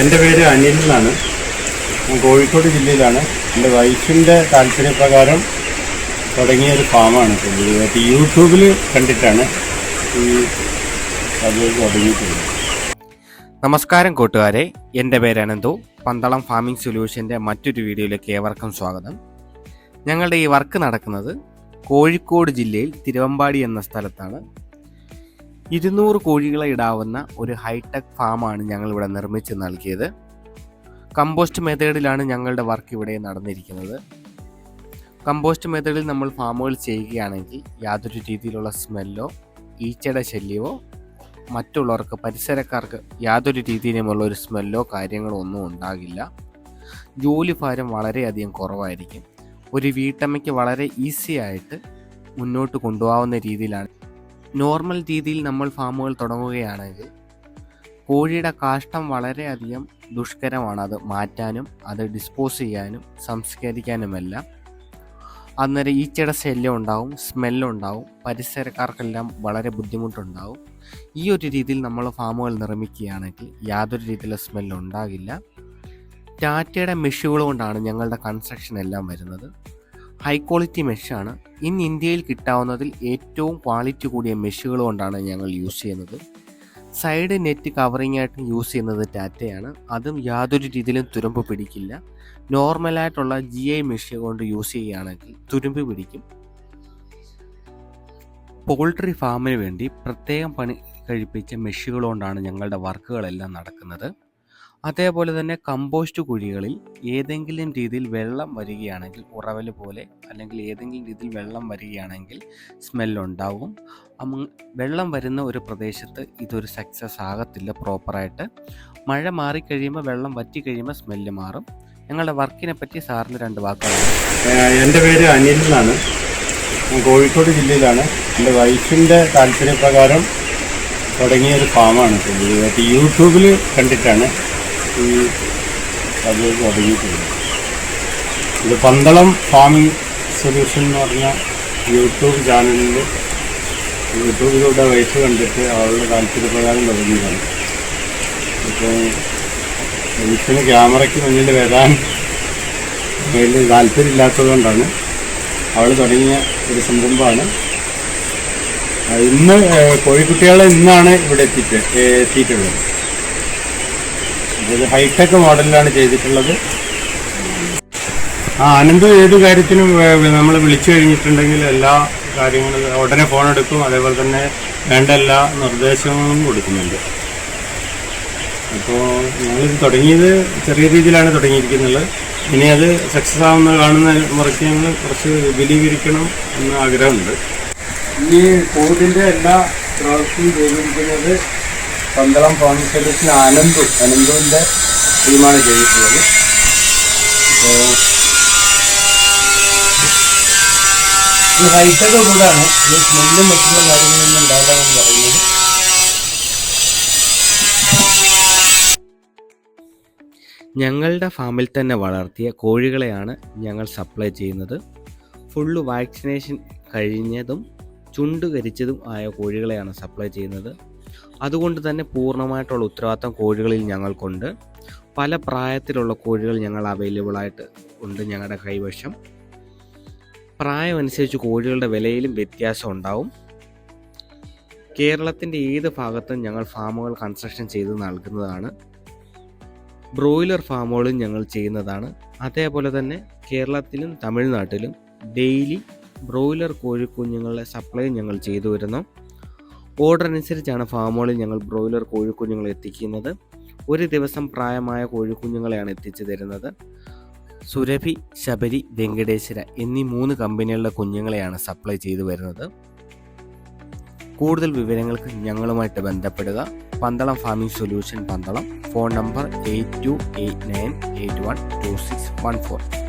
എന്റെ പേര് അനിൽ എന്നാണ്. ഞാൻ കോഴിക്കോട് ജില്ലയിലാണ്. എന്റെ വൈഫിന്റെ താല്പര്യപ്രകാരം തുടങ്ങിയ ഒരു ഫാമാണ് പുതിയതായിട്ട് യൂട്യൂബിൽ കണ്ടിട്ടാണ് ഈ അത് തുടങ്ങിയിട്ടുള്ളത്. നമസ്കാരം കൂട്ടുകാരെ. എന്റെ പേര് അനന്തു. പന്തളം ഫാമിംഗ് സൊല്യൂഷന്റെ മറ്റൊരു വീഡിയോയിലേക്ക് ഏവർക്കും സ്വാഗതം. ഞങ്ങളുടെ ഈ വർക്ക് നടക്കുന്നത് കോഴിക്കോട് ജില്ലയിൽ തിരുവമ്പാടി എന്ന സ്ഥലത്താണ്. ഇരുന്നൂറ് കോഴികളെ ഇടാവുന്ന ഒരു ഹൈടെക് ഫാമാണ് ഞങ്ങൾ ഇവിടെ നിർമ്മിച്ച് നൽകിയത്. കമ്പോസ്റ്റ് മെത്തേഡിലാണ് ഞങ്ങളുടെ വർക്ക് ഇവിടെ നടന്നിരിക്കുന്നത്. കമ്പോസ്റ്റ് മെത്തേഡിൽ നമ്മൾ ഫാമുകൾ ചെയ്യുകയാണെങ്കിൽ യാതൊരു രീതിയിലുള്ള സ്മെല്ലോ ഈച്ചയുടെ ശല്യമോ മറ്റുള്ളവർക്ക് പരിസരക്കാർക്ക് യാതൊരു രീതിയിലുമുള്ള ഒരു സ്മെല്ലോ കാര്യങ്ങളോ ഒന്നും ഉണ്ടാകില്ല. ജോലി ഭാരം വളരെയധികം കുറവായിരിക്കും. ഒരു വീട്ടമ്മയ്ക്ക് വളരെ ഈസി ആയിട്ട് മുന്നോട്ട് കൊണ്ടുപോകാവുന്ന രീതിയിലാണ് നോർമൽ രീതിയിൽ നമ്മൾ ഫാമുകൾ തുടങ്ങുകയാണെങ്കിൽ കോഴിയുടെ കാഷ്ടം വളരെയധികം ദുഷ്കരമാണ്. അത് മാറ്റാനും അത് ഡിസ്പോസ് ചെയ്യാനും സംസ്കരിക്കാനുമെല്ലാം. അന്നേരം ഈച്ചയുടെ ശല്യം ഉണ്ടാവും സ്മെല്ലുണ്ടാവും പരിസരക്കാർക്കെല്ലാം വളരെ ബുദ്ധിമുട്ടുണ്ടാവും. ഈ ഒരു രീതിയിൽ നമ്മൾ ഫാമുകൾ നിർമ്മിക്കുകയാണെങ്കിൽ യാതൊരു രീതിയിലുള്ള സ്മെല്ലുണ്ടാകില്ല ടാറ്റയുടെ മെഷുകൾ കൊണ്ടാണ് ഞങ്ങളുടെ കൺസ്ട്രക്ഷൻ എല്ലാം വരുന്നത്. ഹൈ ക്വാളിറ്റി മെഷാണ് ഇന്ന് ഇന്ത്യയിൽ കിട്ടാവുന്നതിൽ ഏറ്റവും ക്വാളിറ്റി കൂടിയ മെഷുകൾ കൊണ്ടാണ് ഞങ്ങൾ യൂസ് ചെയ്യുന്നത്. സൈഡ് നെറ്റ് കവറിംഗ് ആയിട്ട് യൂസ് ചെയ്യുന്നത് ടാറ്റയാണ് അതും യാതൊരു രീതിയിലും തുരുമ്പ് പിടിക്കില്ല. നോർമലായിട്ടുള്ള ജി ഐ മെഷീൻ കൊണ്ട് യൂസ് ചെയ്യുകയാണെങ്കിൽ തുരുമ്പ് പിടിക്കും. പോൾട്രി ഫാമിന് വേണ്ടി പ്രത്യേകം പണി കഴിപ്പിച്ച മെഷീനുകൾ കൊണ്ടാണ് ഞങ്ങളുടെ വർക്കുകളെല്ലാം നടക്കുന്നത്. അതേപോലെ തന്നെ കമ്പോസ്റ്റ് കുഴികളിൽ ഏതെങ്കിലും രീതിയിൽ വെള്ളം വരികയാണെങ്കിൽ ഉറവൽ പോലെ അല്ലെങ്കിൽ ഏതെങ്കിലും രീതിയിൽ വെള്ളം വരികയാണെങ്കിൽ സ്മെല്ലുണ്ടാവും വെള്ളം വരുന്ന ഒരു പ്രദേശത്ത് ഇതൊരു സക്സസ് ആകത്തില്ല പ്രോപ്പറായിട്ട് മഴ മാറിക്കഴിയുമ്പോൾ വെള്ളം വറ്റി കഴിയുമ്പോൾ സ്മെല്ല് മാറും. ഞങ്ങളുടെ വർക്കിനെ പറ്റി സാറിന് രണ്ട് വാക്കുകൾ എന്റെ പേര് അനിൽ എന്നാണ്. കോഴിക്കോട് ജില്ലയിലാണ്. എന്റെ വൈഫിന്റെ താല്പര്യപ്രകാരം തുടങ്ങിയ ഒരു ഫാമാണ് യൂട്യൂബിൽ കണ്ടിട്ടാണ്. ഈ അത് തുടങ്ങിയിട്ടുള്ളത് ഇത് പന്തളം ഫാമിംഗ് സൊല്യൂഷൻ എന്ന് പറഞ്ഞ യൂട്യൂബ് ചാനലിൽ യൂട്യൂബിലൂടെ വയസ്സ് കണ്ടിട്ട് അവളുടെ താല്പര്യപ്രകാരം തുടങ്ങിയതാണ് ഇപ്പോൾ എനിക്കിന് ക്യാമറയ്ക്ക് മുന്നിൽ വരാൻ വലിയ താല്പര്യമില്ലാത്തതുകൊണ്ടാണ് അവൾ തുടങ്ങിയ ഒരു സംരംഭമാണ്. ഇന്ന് കോഴിക്കുട്ടികളെ ഇന്നാണ് ഇവിടെ എത്തിയിട്ട് എത്തിയിട്ടുള്ളത്. ഇത് ഹൈടെക് മോഡലിലാണ് ചെയ്തിട്ടുള്ളത്. ആ അനന്ത് ഏത് കാര്യത്തിനും നമ്മൾ വിളിച്ചു കഴിഞ്ഞിട്ടുണ്ടെങ്കിൽ എല്ലാ കാര്യങ്ങളും ഉടനെ ഫോൺ എടുക്കും. അതേപോലെ തന്നെ വേണ്ട എല്ലാ നിർദ്ദേശങ്ങളും കൊടുക്കുന്നുണ്ട്. അപ്പോൾ ഞങ്ങളിത് തുടങ്ങിയത് ചെറിയ രീതിയിലാണ് തുടങ്ങിയിരിക്കുന്നത്. ഇനി അത് സക്സസ് ആവുന്ന കാണുന്ന മുറയ്ക്ക് ഞങ്ങൾ കുറച്ച് വിപുലീകരിക്കണം എന്ന് ആഗ്രഹമുണ്ട്. ഇനി കോവിഡിന്റെ എല്ലാ പ്രവൃത്തിയും ചെയ്തിരിക്കുന്നത് പന്തളം സൊല്യൂഷൻ അനന്തു അനന്തുവിന്റെ ടീമാണ് ചെയ്തിട്ടുള്ളത് അപ്പോൾ ഇത് ഹൈടെക് കൂടാണ് ഈ സ്മെല്ലും മറ്റുള്ള കാര്യങ്ങളൊന്നും ഉണ്ടാകാമെന്ന് പറയുന്നത്. ഞങ്ങളുടെ ഫാമിൽ തന്നെ വളർത്തിയ കോഴികളെയാണ് ഞങ്ങൾ സപ്ലൈ ചെയ്യുന്നത്. ഫുള്ള് വാക്സിനേഷൻ കഴിഞ്ഞതും ചുണ്ടുകരിച്ചതും ആയ കോഴികളെയാണ് സപ്ലൈ ചെയ്യുന്നത്. അതുകൊണ്ട് തന്നെ പൂർണമായിട്ടുള്ള ഉത്തരവാദിത്തം കോഴികളിൽ ഞങ്ങൾക്കുണ്ട്. പല പ്രായത്തിലുള്ള കോഴികൾ ഞങ്ങൾ അവൈലബിൾ ആയിട്ട് ഉണ്ട് ഞങ്ങളുടെ കൈവശം. പ്രായമനുസരിച്ച് കോഴികളുടെ വിലയിലും വ്യത്യാസം ഉണ്ടാവും. കേരളത്തിന്റെ ഏത് ഭാഗത്തും ഞങ്ങൾ ഫാമുകൾ കൺസ്ട്രക്ഷൻ ചെയ്ത് നൽകുന്നതാണ്. ബ്രോയിലർ ഫാമുകളും ഞങ്ങൾ ചെയ്യുന്നതാണ്. അതേപോലെ തന്നെ കേരളത്തിലും തമിഴ്നാട്ടിലും ഡെയിലി ബ്രോയിലർ കോഴിക്കുഞ്ഞുങ്ങളുടെ സപ്ലൈ ഞങ്ങൾ ചെയ്തു വരുന്നു. ഓർഡർ അനുസരിച്ചാണ് ഫാമുകളിൽ ഞങ്ങൾ ബ്രോയിലർ കോഴിക്കുഞ്ഞുങ്ങളെ എത്തിക്കുന്നത്. ഒരു ദിവസം പ്രായമായ കോഴിക്കുഞ്ഞുങ്ങളെയാണ് എത്തിച്ചു തരുന്നത്. സുരഭി ശബരി വെങ്കടേശ്വര എന്നീ മൂന്ന് കമ്പനികളുടെ കുഞ്ഞുങ്ങളെയാണ് സപ്ലൈ ചെയ്തു വരുന്നത്. കൂടുതൽ വിവരങ്ങൾക്ക് ഞങ്ങളുമായിട്ട് ബന്ധപ്പെടുക. Pandalam farming solution Pandalam. Phone number eight two eight nine eight one two six one four